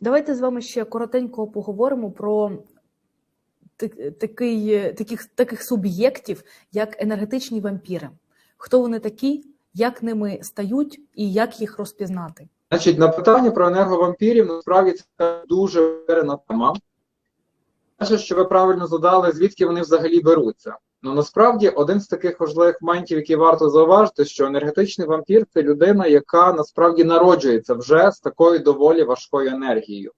Давайте з вами ще коротенько поговоримо про такий, таких, таких суб'єктів, як енергетичні вампіри. Хто вони такі, як ними стають і як їх розпізнати? Значить, на питання про енерговампірів насправді це дуже вирена тема. Перше, що ви правильно задали, звідки вони взагалі беруться. Ну насправді один з таких важливих моментів, який варто зауважити, що енергетичний вампір це людина, яка насправді народжується вже з такою доволі важкою енергією.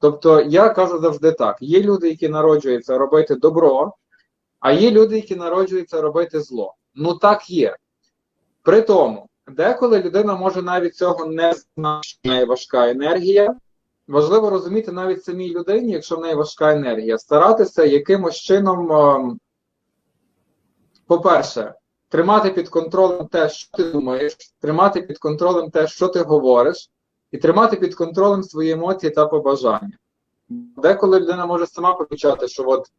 Тобто, я кажу завжди так: є люди, які народжуються робити добро, а є люди, які народжуються робити зло. Ну так є. При тому, деколи людина може навіть цього не знати, що в неї важка енергія. Важливо розуміти навіть самій людині, якщо в неї важка енергія, старатися якимось чином, ем, по-перше, тримати під контролем те, що ти думаєш, тримати під контролем те, що ти говориш, і тримати під контролем свої емоції та побажання. Деколи людина може сама помічати, що от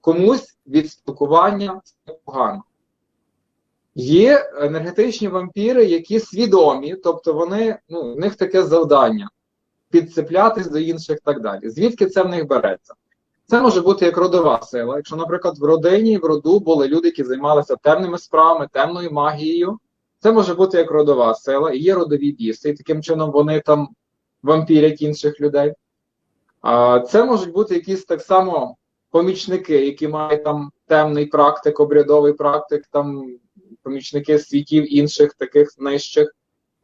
комусь від спілкування це погано. Є енергетичні вампіри, які свідомі, тобто вони, ну, в них таке завдання підцеплятись до інших і так далі. Звідки це в них береться? Це може бути як родова сила. Якщо, наприклад, в родині, в роду були люди, які займалися темними справами, темною магією, це може бути як родова сила, і є родові біси, і таким чином вони там вампірять інших людей. А це можуть бути якісь так само помічники, які мають там темний практик, обрядовий практик, там помічники світів інших таких нижчих.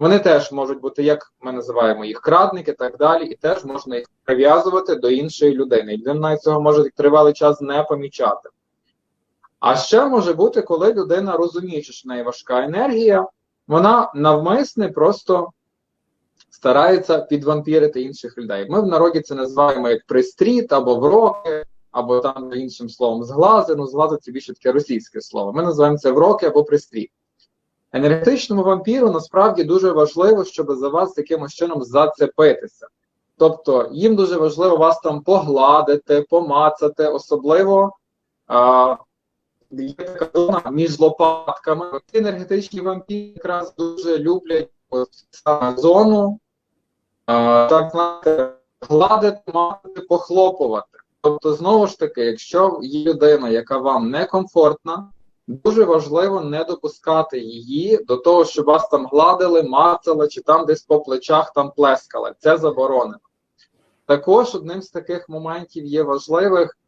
Вони теж можуть бути, як ми називаємо їх, крадники і так далі, і теж можна їх прив'язувати до іншої людини. І людина цього може тривалий час не помічати. А ще може бути, коли людина розуміє, що в неї важка енергія, вона навмисне просто старається підвампірити інших людей. Ми в народі це називаємо як пристріт або вроки, або там іншим словом зглази. Ну, зглази це більше таке російське слово. Ми називаємо це вроки або пристріт. Енергетичному вампіру насправді дуже важливо, щоб за вас якимось чином зацепитися. Тобто їм дуже важливо вас там погладити, помацати, особливо є така зона між лопатками. Ці енергетичні вампіри якраз дуже люблять ось саме зону, а, так знаєте, гладити, мати, похлопувати. Тобто, знову ж таки, якщо є людина, яка вам некомфортна, Дуже важливо не допускати її до того, щоб вас там гладили, мацали, чи там десь по плечах там плескали. Це заборонено. Також одним з таких моментів є важливих,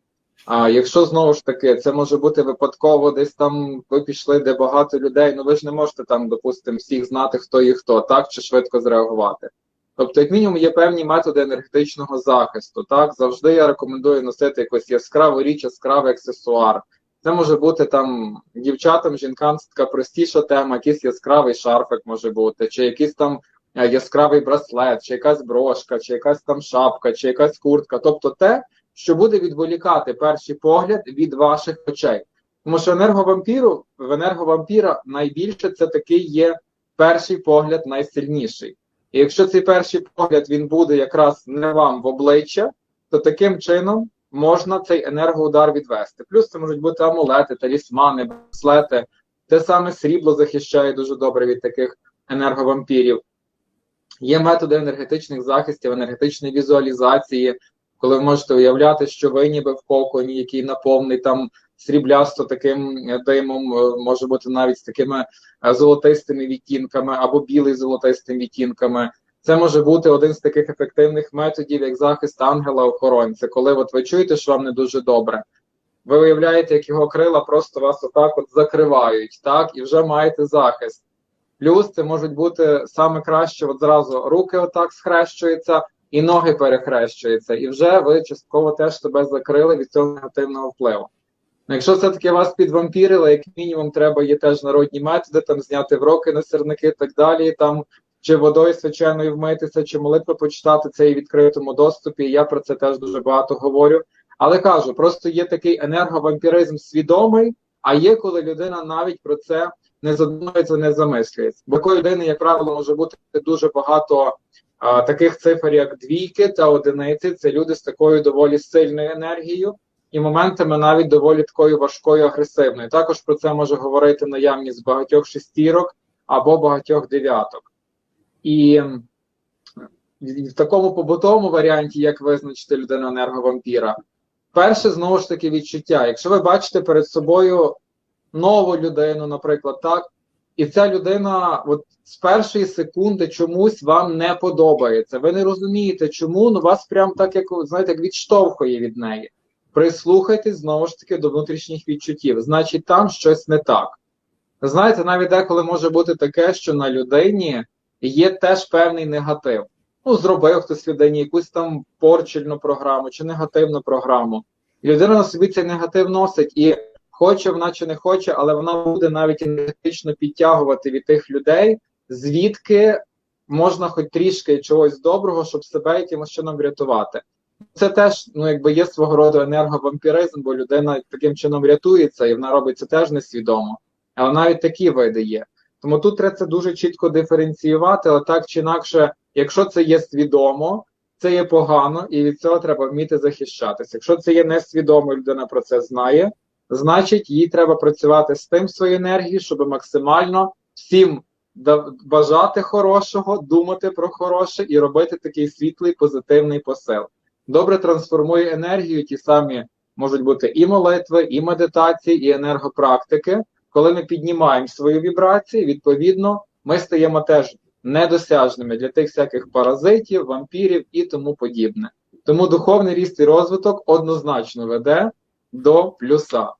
а якщо знову ж таки це може бути випадково, десь там ви пішли, де багато людей, ну ви ж не можете там, допустимо, всіх знати, хто є хто, так, чи швидко зреагувати. Тобто, як мінімум, є певні методи енергетичного захисту. Так, завжди я рекомендую носити якось яскраву річ, яскравий аксесуар. Це може бути там дівчатам, жінкам така простіша тема, якийсь яскравий шарфик може бути, чи якийсь там е, яскравий браслет, чи якась брошка, чи якась там шапка, чи якась куртка. Тобто те, що буде відволікати перший погляд від ваших очей. Тому що енерговампіру, в енерговампіра найбільше це такий є перший погляд найсильніший. І якщо цей перший погляд він буде якраз не вам в обличчя, то таким чином можна цей енергоудар відвести. Плюс це можуть бути амулети, талісмани, браслети. Те саме срібло захищає дуже добре від таких енерговампірів. Є методи енергетичних захистів, енергетичної візуалізації, коли ви можете уявляти, що ви ніби в коконі, який наповнений там сріблясто таким димом, е, може бути навіть з такими е, золотистими відтінками або білий золотистими відтінками. Це може бути один з таких ефективних методів, як захист ангела-охоронця, коли от ви чуєте, що вам не дуже добре. Ви уявляєте, як його крила просто вас отак от закривають, так, і вже маєте захист. Плюс це можуть бути саме краще, от зразу руки отак схрещуються, і ноги перехрещуються, і вже ви частково теж себе закрили від цього негативного впливу. Ну, Якщо все-таки вас підвампірили, як мінімум, треба є теж народні методи, там зняти вроки на сірники і так далі. там чи водою свяченою вмитися, чи молитви почитати це і відкритому доступі. Я про це теж дуже багато говорю. Але кажу, просто є такий енерговампіризм свідомий, а є коли людина навіть про це не задумується, не замислюється. Бо такої людини, як правило, може бути дуже багато а, таких цифр, як двійки та одиниці. Це люди з такою доволі сильною енергією. І моментами навіть доволі такою важкою агресивною. Також про це може говорити наявність багатьох шестірок або багатьох дев'яток. І в, такому побутовому варіанті, як визначити людину енерговампіра, перше знову ж таки відчуття. Якщо ви бачите перед собою нову людину, наприклад, так, і ця людина, от з першої секунди чомусь вам не подобається. Ви не розумієте, чому ну вас прям так, як знаєте, як відштовхує від неї. Прислухайтесь знову ж таки до внутрішніх відчуттів. Значить, там щось не так. Знаєте, навіть деколи може бути таке, що на людині є теж певний негатив. Ну, зробив хтось людині якусь там порчельну програму чи негативну програму. Людина на собі цей негатив носить і хоче вона чи не хоче, але вона буде навіть енергетично підтягувати від тих людей, звідки можна хоч трішки чогось доброго, щоб себе якимось чином врятувати. Це теж ну, якби є свого роду енерговампіризм, бо людина таким чином рятується, і вона робить це теж несвідомо. Але навіть такі види є. Тому тут треба це дуже чітко диференціювати, але так чи інакше, якщо це є свідомо, це є погано, і від цього треба вміти захищатися. Якщо це є несвідомо, людина про це знає, значить їй треба працювати з тим своєю енергією, щоб максимально всім бажати хорошого, думати про хороше і робити такий світлий позитивний посил. Добре трансформує енергію, ті самі можуть бути і молитви, і медитації, і енергопрактики. Коли ми піднімаємо свої вібрації, відповідно, ми стаємо теж недосяжними для тих всяких паразитів, вампірів і тому подібне. Тому духовний ріст і розвиток однозначно веде до плюса.